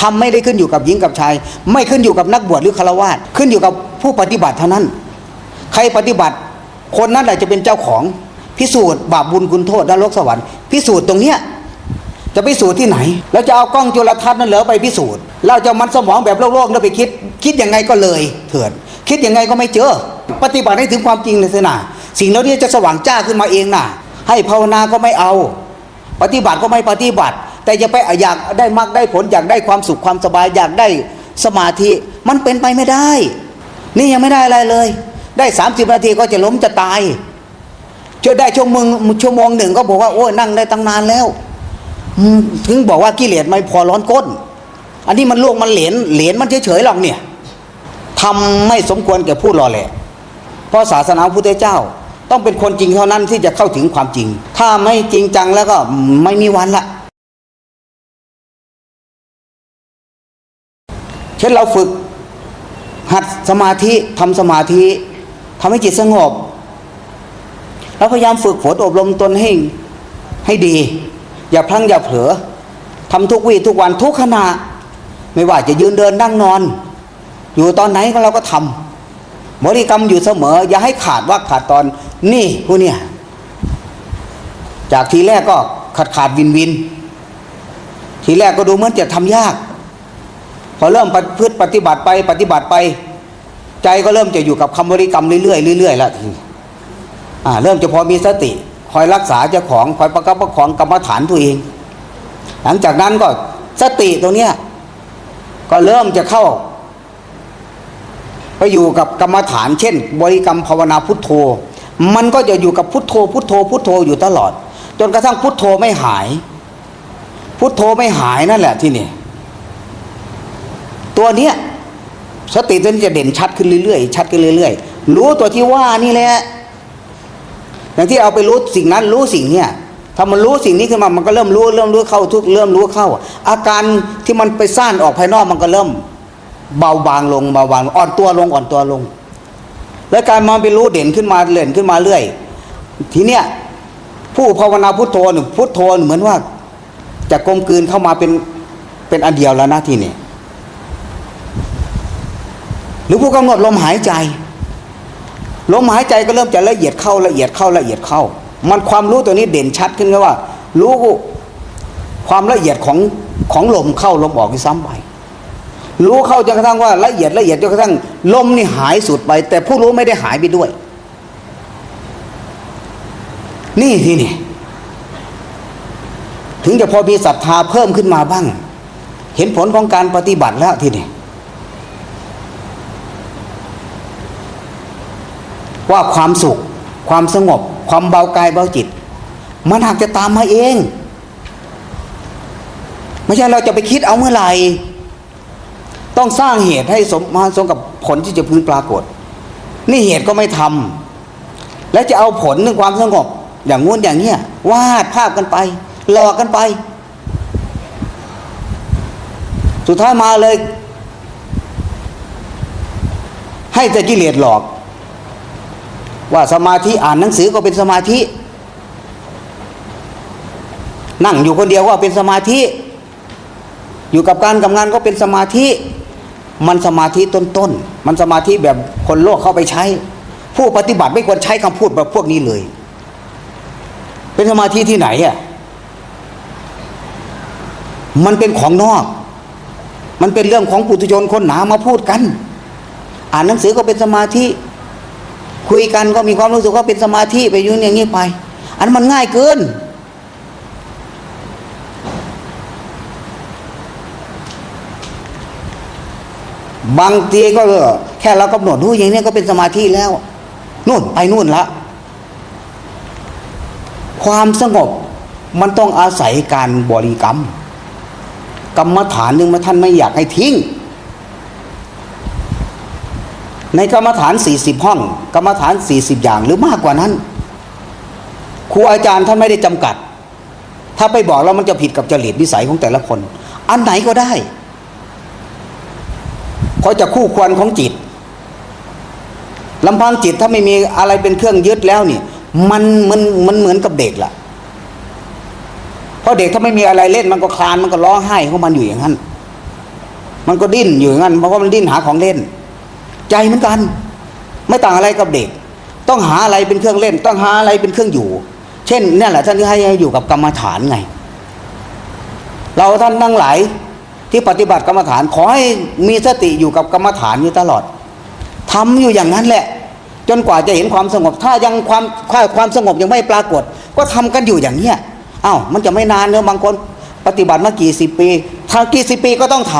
ทำไม่ได้ขึ้นอยู่กับหญิงกับชาย ไม่ขึ้นอยู่กับนักบวชหรือฆราวาสขึ้นอยู่กับผู้ปฏิบัติเท่านั้น ใครปฏิบัติ คนนั้นแหละจะเป็นเจ้าของพิสูจน์บาปบุญคุณโทษนรกสวรรค์พิสูจน์ตรงเนี้ยจะพิสูจน์ที่ไหน แล้วจะเอากล้องจุลทรรศน์นั่นเหรอไปพิสูจน์เราจะมันสมองแบบโลกๆแล้วไปคิด คิดยังไงก็เลยเถื่อน คิดยังไงก็ไม่เจอ ปฏิบัติให้ถึงความจริงเลยสินะสิ่งเหล่านี้จะสว่างจ้าขึ้นมาเองน่ะ ให้ภาวนาก็ไม่เอา ปฏิบัติก็ไม่ปฏิบัติ แต่จะไปอยากได้มรรคได้ผลอยากได้ความสุขความสบายอยากได้สมาธิมันเป็นไปไม่ได้ นี่ยังไม่ได้อะไรเลย ได้30นาทีก็จะล้มจะตายจะได้ชั่วโมงชั่วโมงหนึ่งก็บอกว่าโอ้ยนั่งได้ตั้งนานแล้วถึงบอกว่ากิเลสไม่พอร้อนก้น อันนี้มันลวกมันเหลนเหลนมันเฉยๆหรอกเนี่ยทำไม่สมควรแก่ผู้รอแหละเพราะศาสนาพุทธเจ้า ต้องเป็นคนจริงเท่านั้นที่จะเข้าถึงความจริง ถ้าไม่จริงจังแล้วก็ไม่มีวันละ เช่นเราฝึกหัดสมาธิทำสมาธิทำให้จิตสงบแล้วพยายามฝึกฝนอบรมตนให้ให้ดี อย่าพลั้งอย่าเผลอทำทุกวี่ทุกวันทุกขณะ ไม่ว่าจะยืนเดินนั่งนอน อยู่ตอนไหนก็เราก็ทำบริกรรมอยู่เสมอ อย่าให้ขาดว่าขาดตอนนี่ผู้เนี่ยจากทีแรกก็ขาดขาดวินวิน ทีแรกก็ดูเหมือนจะทำยาก พอเริ่มพฤติปฏิบัติไปปฏิบัติไป ใจก็เริ่มจะอยู่กับคำบริกรรมเรื่อยๆเรื่อยๆแล้วทีอ่าเริ่มจะพอมีสติ คอยรักษาเจ้าของคอยประคับประคองกรรมฐานตัวเอง หลังจากนั้นก็สติตรงเนี้ยก็เริ่มจะเข้า ไปอยู่กับกรรมฐาน เช่น บริกรรมภาวนาพุทโธ มันก็จะอยู่กับพุทโธ พุทโธ พุทโธอยู่ตลอด จนกระทั่งพุทโธไม่หาย พุทโธไม่หายนั่นแหละที่นี่ ตัวเนี้ยสติตัวนี้จะเด่นชัดขึ้นเรื่อยๆชัดขึ้นเรื่อยๆ รู้ตัวที่ว่านี่แหละอย่างที่เอาไปรู้สิ่งนั้นรู้สิ่งเนี้ยถ้ามันรู้สิ่งนี้ขึ้นมามันก็เริ่มรู้เริ่มรู้เข้าทุกเริ่มรู้เข้า อาการที่มันไปซ่านออกภายนอกมันก็เริ่ม เบาบางลงเบาบางอ่อนตัวลงอ่อนตัวลง แล้วการมาไปรู้เด่นขึ้นมาเด่นขึ้นมาเรื่อย ทีเนี้ยผู้ภาวนาพุทโธหนึ่งพุทโธเหมือนว่าจะกลมกลืนเข้ามาเป็นเป็นอันเดียวแล้วนะทีนี้ หรือผู้กำหนดลมหายใจ ลมหายใจก็เริ่มจะละเอียดเข้าละเอียดเข้าละเอียดเข้า มันความรู้ตัวนี้เด่นชัดขึ้นก็ว่า รู้ความละเอียดของของลมเข้าลมออกที่ซ้ำไปรู้เข้าจนกระทั่งว่าละเอียดละเอียดจนกระทั่งลมนี่หายสุดไป แต่ผู้รู้ไม่ได้หายไปด้วย นี่ทีนี่ ถึงจะพอมีศรัทธาเพิ่มขึ้นมาบ้าง เห็นผลของการปฏิบัติแล้วทีนี้ ว่าความสุข ความสงบ ความเบากายเบาจิต มันหากจะตามมาเอง ไม่ใช่เราจะไปคิดเอาเมื่อไหร่ต้องสร้างเหตุให้สมมาสมกับผลที่จะพึงปรากฏ นี่เหตุก็ไม่ทำแล้วจะเอาผลนึงความสงบ อย่างงู้นอย่างเนี้ยวาดภาพกันไปหลอกกันไป สุดท้ายมาเลย ให้แต่กิเลสหลอก ว่าสมาธิอ่านหนังสือก็เป็นสมาธิ นั่งอยู่คนเดียวก็เป็นสมาธิ อยู่กับการกับงานก็เป็นสมาธิ มันสมาธิต้นๆมันสมาธิแบบคนโลกเข้าไปใช้ ผู้ปฏิบัติไม่ควรใช้คำพูดแบบพวกนี้เลย เป็นสมาธิที่ไหนอะมันเป็นของนอก มันเป็นเรื่องของปุถุชนคนหนามาพูดกัน อ่านหนังสือก็เป็นสมาธิ คุยกันก็มีความรู้สึกว่าเป็นสมาธิไปอยุ่งอย่างนี้ไป อันนนมันง่ายเกิน บางทีก็แค่เรากำหนดรู้อย่างนี้ก็เป็นสมาธิแล้วนู่นไปนู่นละ ความสงบมันต้องอาศัยการบริกรรม กรรมฐานหนึ่งมาท่านไม่อยากให้ทิ้ง ในกรรมฐาน 40 ห้อง กรรมฐาน 40 อย่างหรือมากกว่านั้น ครูอาจารย์ท่านไม่ได้จำกัด ถ้าไปบอกแล้วมันจะผิดกับจริตนิสัยของแต่ละคน อันไหนก็ได้เพราะจะคู่ควรของจิตลำพังจิตถ้าไม่มีอะไรเป็นเครื่องยึดแล้วนี่มันมันมันเหมือนกับเด็กล่ะเพราะเด็กถ้าไม่มีอะไรเล่นมันก็คลานมันก็ร้องไห้ของมันอยู่อย่างนั้น มันก็ดิ้นอยู่อย่างนั้นเพราะว่ามันดิ้นหาของเล่น ใจเหมือนกัน ไม่ต่างอะไรกับเด็ก ต้องหาอะไรเป็นเครื่องเล่น ต้องหาอะไรเป็นเครื่องอยู่ เช่นนี่แหละท่านที่ให้อยู่กับกรรมฐานไง เราท่านทั้งหลายที่ปฏิบัติกรรมฐานขอให้มีสติอยู่กับกรรมฐานอยู่ตลอดทำอยู่อย่างนั้นแหละ จนกว่าจะเห็นความสงบ ถ้ายังความความความสงบยังไม่ปรากฏ ก็ทำกันอยู่อย่างเนี้ยอ้าวมันจะไม่นานเนอะบางคนปฏิบัติมากี่สิบปีถ้ากี่สิบปีก็ต้องท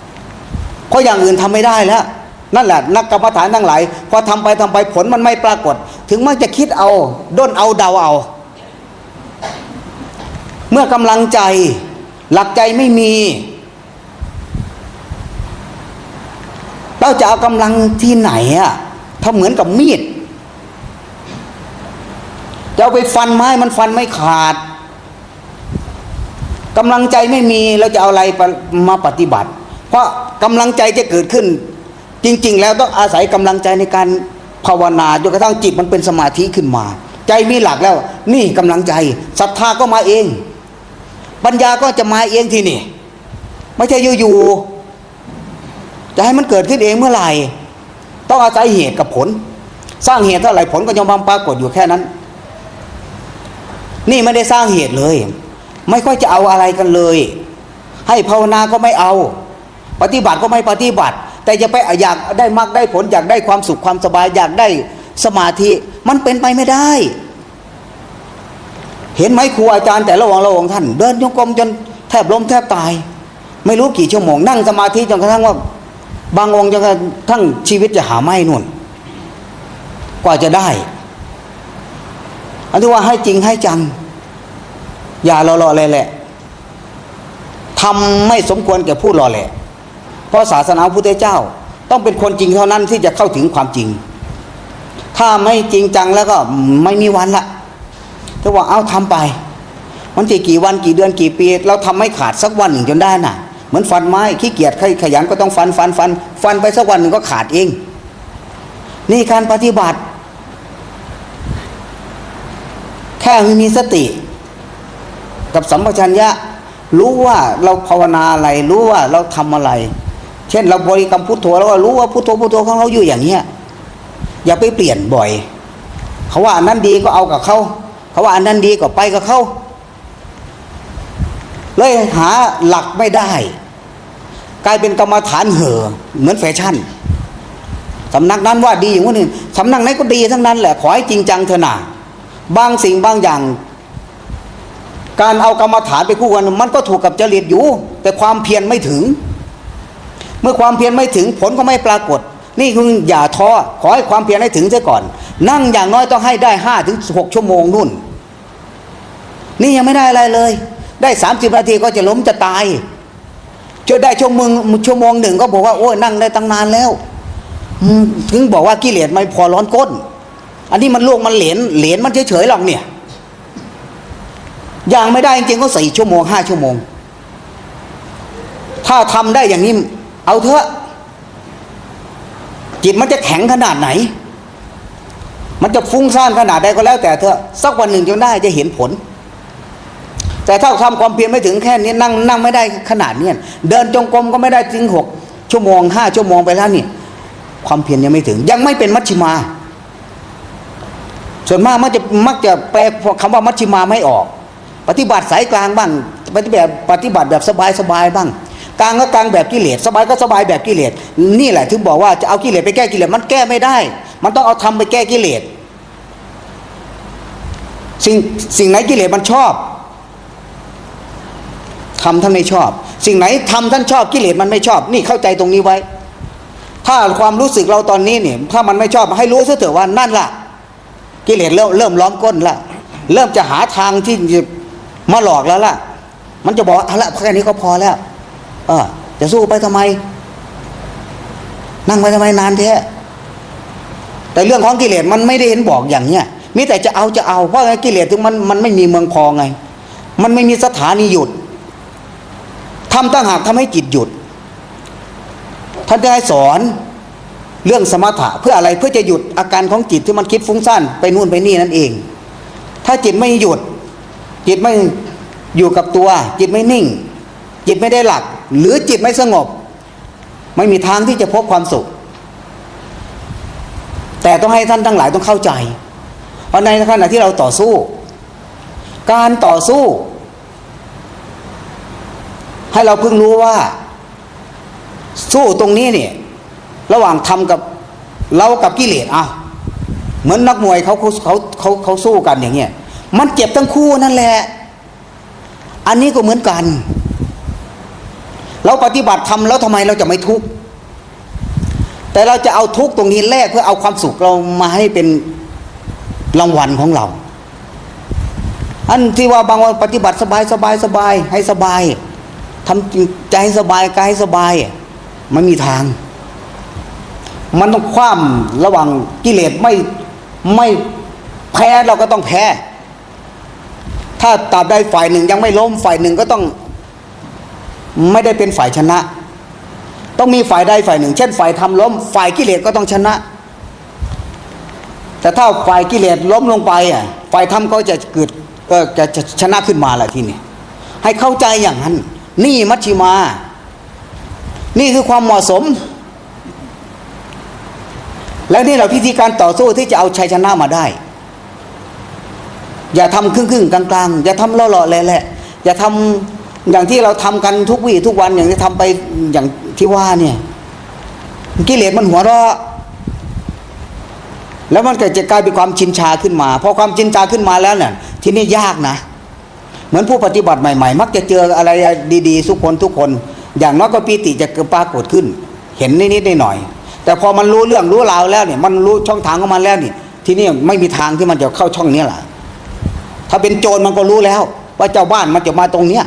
ำเพราะอย่างอื่นทำไม่ได้แล้ว นั่นแหละนักกรรมฐานทั้งหลายพอทำไปทำไปผลมันไม่ปรากฏ ถึงมันจะคิดเอา ด้นเอาเดาเอา เมื่อกำลังใจหลักใจไม่มี เราจะเอากำลังที่ไหนอะถ้าเหมือนกับมีดจะเอาไปฟันไม้มันฟันไม่ขาดกำลังใจไม่มีเราจะเอาอะไรมาปฏิบัติ เพราะกำลังใจจะเกิดขึ้น จริง ๆ แล้วต้องอาศัยกำลังใจในการภาวนาจนกระทั่งจิตมันเป็นสมาธิขึ้นมา ใจมีหลักแล้ว นี่กำลังใจศรัทธาก็มาเอง ปัญญาก็จะมาเองทีนี่ ไม่ใช่อยู่ๆจะให้มันเกิดขึ้นเองเมื่อไหร่ ต้องอาศัยเหตุกับผล สร้างเหตุเท่าไหร่ผลก็ยอมปรากฏอยู่แค่นั้น นี่ไม่ได้สร้างเหตุเลย ไม่ค่อยจะเอาอะไรกันเลย ให้ภาวนาก็ไม่เอา ปฏิบัติก็ไม่ปฏิบัติ แต่จะไปอยากได้มรรคได้ผลอยากได้ความสุขความสบายอยากได้สมาธิมันเป็นไปไม่ได้ เห็นไหมครูอาจารย์แต่ละองค์ละองค์ท่าน เดินโยกรมจนแทบล้มแทบตาย ไม่รู้กี่ชั่วโมงนั่งสมาธิจนกระทั่งว่า บางองค์จนกระทั่งชีวิตจะหาไม่นุ่น กว่าจะได้ อันที่ว่าให้จริงให้จัง อย่ารอรอเลยแหละทำไม่สมควรแก่ผู้รอแหละ เพราะศาสนาพุทธเจ้าต้องเป็นคนจริงเท่านั้นที่จะเข้าถึงความจริง ถ้าไม่จริงจังแล้วก็ไม่มีวันละถ้าว่าเอาทำไป มันจะกี่วันกี่เดือนกี่ปี เราทำไม่ขาดสักวันหนึ่งจนได้น่ะ เหมือนฟันไม้ขี้เกียจขยันก็ต้องฟันฟันฟัน ฟันไปสักวันหนึ่งก็ขาดเอง นี่การปฏิบัติ แค่มีสติ กับสัมปชัญญะรู้ว่าเราภาวนาอะไร รู้ว่าเราทำอะไร เช่นเราบริกรรมพุทโธแล้วก็รู้ว่าพุทโธพุทโธของเราอยู่อย่างเนี้ยอย่าไปเปลี่ยนบ่อย เขาว่าอันนั้นดีก็เอากับเขาเขาว่าอันนั้นดีก็ไปกับเขาเลยหาหลักไม่ได้ กลายเป็นกรรมฐานเห่อเหมือนแฟชั่นสำนักนั้นว่าดีอย่างนี้สำนักไหนก็ดีทั้งนั้นแหละขอให้จริงจังเถอะนะบางสิ่งบางอย่าง การเอากรรมฐานไปคู่กันมันก็ถูกกับจริตอยู่ แต่ความเพียรไม่ถึง เมื่อความเพียรไม่ถึงผลก็ไม่ปรากฏ นี่คืออย่าท้อขอให้ความเพียรให้ถึงเสียก่อน นั่งอย่างน้อยต้องให้ได้ห้าถึงหกชั่วโมงนู่น นี่ยังไม่ได้อะไรเลย ได้สามสิบนาทีก็จะล้มจะตายจะได้ชั่วโมงชั่วโมงหนึ่งก็บอกว่าโอ้ยนั่งได้ตั้งนานแล้วถึงบอกว่ากิเลสไม่พอร้อนก้น อันนี้มันลวกมันเหลนเหลนมันเฉยๆหรอกเนี่ยอย่างไม่ได้จริงๆก็สี่ชั่วโมงห้าชั่วโมง ถ้าทำได้อย่างนี้ เอาเถอะจิตมันจะแข็งขนาดไหน มันจะฟุ้งซ่านขนาดใดก็แล้วแต่เถอะสักวันหนึ่งจนได้จะเห็นผล แต่ถ้าทำความเพียรไม่ถึงแค่นี้นั่งนั่งไม่ได้ขนาดนี้เดินจงกรมก็ไม่ได้ถึงหกชั่วโมงห้าชั่วโมงไปแล้วนี่ความเพียรยังไม่ถึง ยังไม่เป็นมัชฌิมา ส่วนมากมักจะมักจะแปลคำว่ามัชฌิมาไม่ออก ปฏิบัติสายกลางบ้างปฏิบัติปฏิบัติแบบสบายสบายบ้าง กลางก็กลางแบบกิเลสสบายก็สบายแบบกิเลสนี่แหละถึงบอกว่าจะเอากิเลสไปแก้กิเลสมันแก้ไม่ได้ มันต้องเอาทำไปแก้กิเลสสิ่งสิ่งไหนกิเลสมันชอบทำท่านไม่ชอบ สิ่งไหนทำท่านชอบกิเลสมันไม่ชอบ นี่เข้าใจตรงนี้ไว้ ถ้าความรู้สึกเราตอนนี้เนี่ยถ้ามันไม่ชอบให้รู้ซะเถอะว่านั่นล่ะ กิเลสเริ่มเริ่มล้อมก้นละเริ่มจะหาทางที่มาหลอกแล้วล่ะ มันจะบอกเอาละแค่นี้ก็พอแล้ว เออจะสู้ไปทำไม นั่งไปทำไมนานแท้แต่เรื่องของกิเลสมันไม่ได้เห็นบอกอย่างเนี้ยมีแต่จะเอาจะเอาเพราะไงกิเลสถึงมันมันไม่มีเมืองพอไง มันไม่มีสถานีหยุดทำตั้งหากทำให้จิตหยุด ท่านได้สอนเรื่องสมถะเพื่ออะไรเพื่อจะหยุดอาการของจิตที่มันคิดฟุ้งซ่านไปนู่นไปนี่นั่นเอง ถ้าจิตไม่หยุด จิตไม่อยู่กับตัว จิตไม่นิ่ง จิตไม่ได้หลัก หรือจิตไม่สงบ ไม่มีทางที่จะพบความสุข แต่ต้องให้ท่านทั้งหลายต้องเข้าใจ เพราะในขณะที่เราต่อสู้ การต่อสู้ ให้เราเพิ่งรู้ว่า สู้ตรงนี้เนี่ย ระหว่างทำกับเรากับกิเลสอะเหมือนนักมวยเขาเขาเขาเขาเขาสู้กันอย่างเงี้ยมันเจ็บทั้งคู่นั่นแหละ อันนี้ก็เหมือนกัน เราปฏิบัติทำแล้วทำไมเราจะไม่ทุกข์แต่เราจะเอาทุกข์ตรงนี้แลกเพื่อเอาความสุขเรามาให้เป็นรางวัลของเรา อันที่ว่าบางวันปฏิบัติสบายสบายสบายให้สบายทำใจให้สบายกายให้สบายไม่มีทาง มันต้องคว่ำระหว่างกิเลสไม่ไม่แพ้เราก็ต้องแพ้ ถ้าตราบใดฝ่ายหนึ่งยังไม่ล้มฝ่ายหนึ่งก็ต้อง ไม่ได้เป็นฝ่ายชนะ ต้องมีฝ่ายใดฝ่ายหนึ่ง เช่น ฝ่ายทำล้ม ฝ่ายกิเลสก็ต้องชนะ แต่ถ้าฝ่ายกิเลสล้มลงไปอะฝ่ายทำก็จะเกิดก็จะชนะขึ้นมาแหละทีนี้ให้เข้าใจอย่างนั้น นี่มัชชิมา นี่คือความเหมาะสม และนี่เราพิธีการต่อสู้ที่จะเอาชัยชนะมาได้ อย่าทำครึ่งครึ่งๆกลางๆ อย่าทำล่อๆแหละๆอย่าทำ อย่างที่เราทำกันทุกวี่ทุกวันอย่างที่ทำไปอย่างที่ว่าเนี่ยกิเลสมันหัวเราะแล้วมันเก็จะกลายเป็นความชินชาขึ้นมาพอความชินชาขึ้นมาแล้วเนี่ยทีนี้ยากนะ เหมือนผู้ปฏิบัติใหม่ ๆ มักจะเจออะไรดีๆทุกคนทุกคน อย่างน้อยก็ปีติจะปรากฏขึ้น เห็นนิดๆหน่อยๆแต่พอมันรู้เรื่องรู้ราวแล้วเนี่ย มันรู้ช่องทางของมันแล้วนี่ทีนี้ไม่มีทางที่มันจะเข้าช่องนี้แหละถ้าเป็นโจรมันก็รู้แล้ว ว่าเจ้าบ้านมันจะมาตรงเนี้ย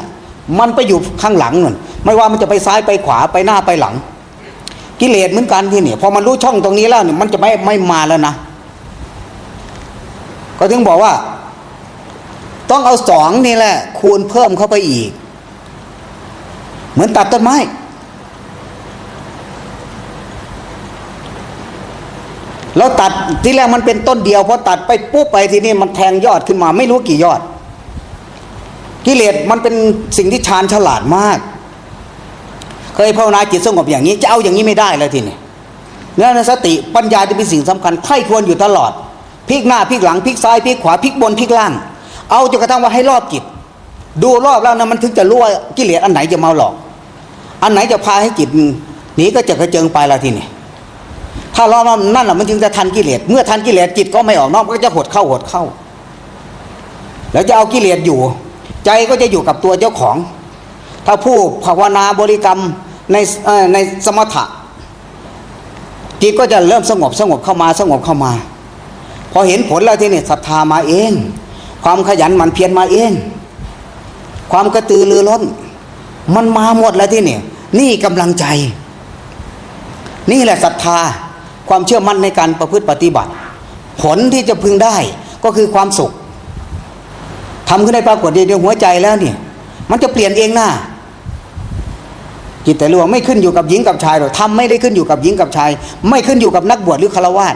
มันไปอยู่ข้างหลังนั่นไม่ว่ามันจะไปซ้ายไปขวาไปหน้าไปหลัง กิเลสเหมือนกันที่นี่พอมันรู้ช่องตรงนี้แล้วเนี่ยมันจะไม่ไม่มาแล้วนะ ก็ถึงบอกว่า ต้องเอาสองนี่แหละ คูณเพิ่มเข้าไปอีก เหมือนตัดต้นไม้แล้วตัดที่แรกมันเป็นต้นเดียวพอตัดไปปุ๊บไปทีนี้มันแทงยอดขึ้นมา ไม่รู้กี่ยอด กิเลสมันเป็นสิ่งที่ชาญฉลาดมาก เคยภาวนาจิตสงบอย่างนี้จะเอาอย่างนี้ไม่ได้เลยทีนี้เนื้อสติปัญญาจะเป็นสิ่งสำคัญไข้ควรอยู่ตลอดพลิกหน้าพลิกหลังพลิกซ้ายพลิกขวาพลิกบนพลิกล่าง เอาจนกระทั่งว่าให้รอบจิต ดูรอบแล้วนะมันถึงจะรู้ว่ากิเลสอันไหนจะมาหลอก อันไหนจะพาให้จิตหนีก็จะกระเจิงไปละทีนี้ถ้ารอบนั่นแหละมันจึงจะทันกิเลสเมื่อทันกิเลสจิตก็ไม่ออกนอกก็จะหดเข้าหดเข้า แล้วจะเอากิเลสอยู่ ใจก็จะอยู่กับตัวเจ้าของ ถ้าผู้ภาวนาบริกรรมในในสมถะจิตก็จะเริ่มสงบสงบเข้ามาสงบเข้ามา พอเห็นผลแล้วที่นี่ศรัทธามาเอง ความขยันหมันเพียรมาเอง ความกระตือรือร้น มันมาหมดแล้วที่นี่นี่กำลังใจ นี่แหละศรัทธาความเชื่อมั่นในการประพฤติปฏิบัติ ผลที่จะพึงได้ก็คือความสุข ทำขึ้นในปรากฏในหัวใจแล้วเนี่ย มันจะเปลี่ยนเองนะจิตแต่รู้ว่าไม่ขึ้นอยู่กับหญิงกับชายหรอกทำไม่ได้ขึ้นอยู่กับหญิงกับชาย ไม่ขึ้นอยู่กับนักบวชหรือฆราวาส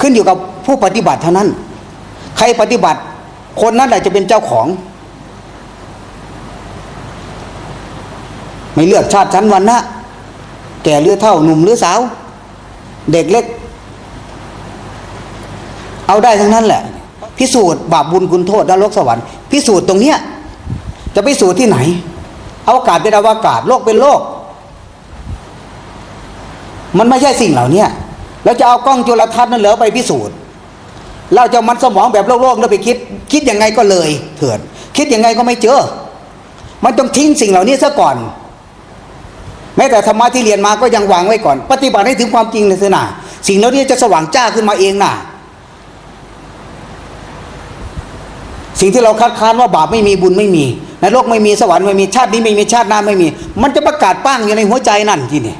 ขึ้นอยู่กับผู้ปฏิบัติเท่านั้น ใครปฏิบัติ คนนั้นแหละจะเป็นเจ้าของ ไม่เลือกชาติชั้นวรรณะแก่หรือเท่าหนุ่มหรือสาว เด็กเล็ก เอาได้ทั้งนั้นแหละ พิสูจน์บาปบุญคุณโทษนรกสวรรค์พิสูจน์ตรงเนี้ยจะพิสูจน์ที่ไหนอวกาศเป็นอวกาศโลกเป็นโลก มันไม่ใช่สิ่งเหล่านี้แล้วจะเอากล้องจุลทรรศน์นั่นเหรอไปพิสูจน์ เราจะมันสมองแบบโลกๆแล้วไปคิด คิดยังไงก็เลยเถิดคิดยังไงก็ไม่เจอ มันต้องทิ้งสิ่งเหล่านี้ซะก่อน แม้แต่ธรรมะที่เรียนมาก็ยังวางไว้ก่อน ปฏิบัติให้ถึงความจริงเลยสินะสิ่งเหล่านี้จะสว่างจ้าขึ้นมาเองน่ะ สิ่งที่เราคัดค้านว่าบาปไม่มีบุญไม่มีในโลกไม่มีสวรรค์ไม่มีชาตินี้ไม่มีชาติหน้าไม่มี มันจะประกาศป้างอยู่ในหัวใจนั่นที่นี่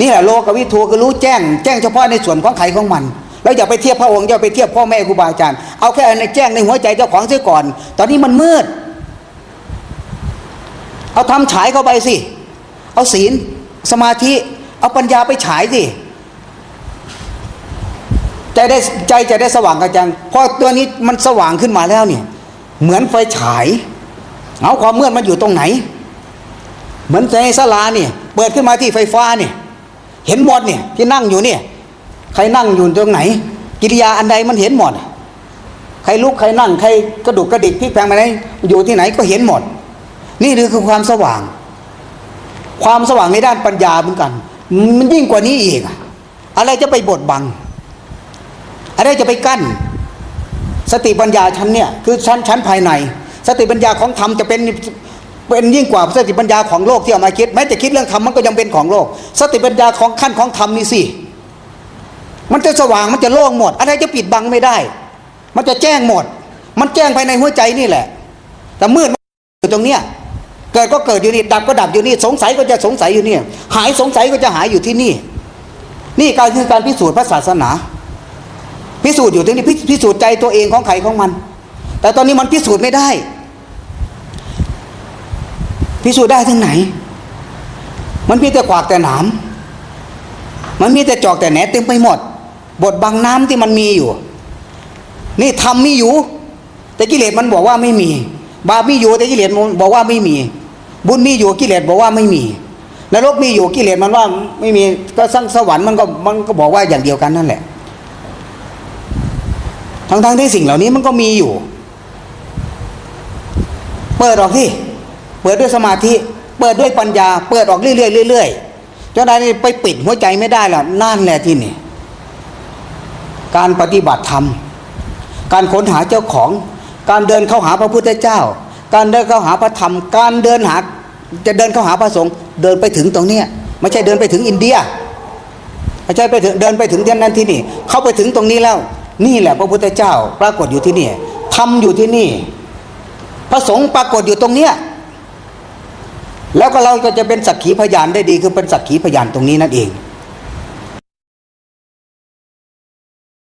นี่แหละโลกวิทูคือรู้แจ้ง แจ้งเฉพาะในส่วนของไขของมันแล้วอย่าไปเทียบพระองค์อย่าไปเทียบพ่อแม่ครูบาอาจารย์เอาแค่ในแจ้งในหัวใจเจ้าของเสียก่อน ตอนนี้มันมืด เอาทำฉายเข้าไปสิ เอาศีลสมาธิ เอาปัญญาไปฉายสิ ใจได้ใจจะได้สว่างกระจ่างเพอตัวนี้มันสว่างขึ้นมาแล้วเนี่ย เหมือนไฟฉายเอาความมืดมันอยู่ตรงไหน เหมือนในศาลาเนี่ย เปิดขึ้นมาที่ไฟฟ้าเนี่ย เห็นหมดเนี่ยที่นั่งอยู่เนี่ย ใครนั่งอยู่ตรงไหน กิริยาอันใดมันเห็นหมด ใครลุกใครนั่ง ใครกระดุกกระดิกพลิกแพลงไปไหนอยู่ที่ไหนก็เห็นหมด นี่คือความสว่าง ความสว่างในด้านปัญญาเหมือนกัน มันยิ่งกว่านี้อีก อะอะไรจะไปบดบัง อะไรจะไปกั้น สติปัญญาชั้นเนี่ยคือชั้นชั้นภายใน สติปัญญาของธรรมจะเป็นเป็นยิ่งกว่าสติปัญญาของโลกที่เอามาคิดแม้แต่คิดเรื่องธรรมมันก็ยังเป็นของโลก สติปัญญาของขั้นของธรรมนี่สิมันจะสว่างมันจะโล่งหมด อะไรจะปิดบังไม่ได้ มันจะแจ้งหมด มันแจ้งภายในหัวใจนี่แหละ แต่มืดมันอยู่ตรงเนี้ยเกิดก็เกิดอยู่นี่ดับก็ดับอยู่นี่สงสัยก็จะสงสัยอยู่นี่หายสงสัยก็จะหายอยู่ที่นี่ นี่การคือการพิสูจน์พระศาสนา พิสูจน์อยู่ที่นี่พิพสูจน์ใจตัวเองของใครของมัน แต่ตอนนี้มันพิสูจน์ไม่ได้ พิสูจน์ได้ที่ไหน มันมีแต่ขวากแต่หนามมันมีแต่จอกแต่แหนเต็มไปหมด บทบังน้ำที่มันมีอยู่ นี่ทำมีอยู่ แต่กิเลสมันบอกว่าไม่มี บาปมีอยู่แต่กิเลสมันบอกว่าไม่มี บุญมีอยู่กิเลสบอกว่าไม่มีนรกมีอยู่กิเลสมันว่าไม่มีก็สังสวรรค์มันก็มันก็บอกว่าอย่างเดียวกันนั่นแหละ ทั้งๆที่สิ่งเหล่านี้มันก็มีอยู่ เปิดออกที่เปิดด้วยสมาธิ เปิดด้วยปัญญา เปิดออกเรื่อยๆเรื่อยๆจนได้ไปปิดหัวใจไม่ได้ล้วนั่นแหละที่นี่ การปฏิบัติธรรม การค้นหาเจ้าของ การเดินเข้าหาพระพุทธเจ้า การเดินเข้าหาพระธรรม การเดินหาจะเดินเข้าหาพระสงฆ์เดินไปถึงตรงเนี้ยไม่ใช่เดินไปถึงอินเดียไม่ใช่ไปถึงเดินไปถึงที่นั้นที่นี่ เข้าไปถึงตรงนี้แล้ว นี่แหละพระพุทธเจ้าปรากฏอยู่ที่นี่ทำอยู่ที่นี่ พระสงฆ์ปรากฏอยู่ตรงเนี้ยแล้วก็เราก็จะเป็นสักขีพยานได้ดีคือเป็นสักขีพยานตรงนี้นั่นเอง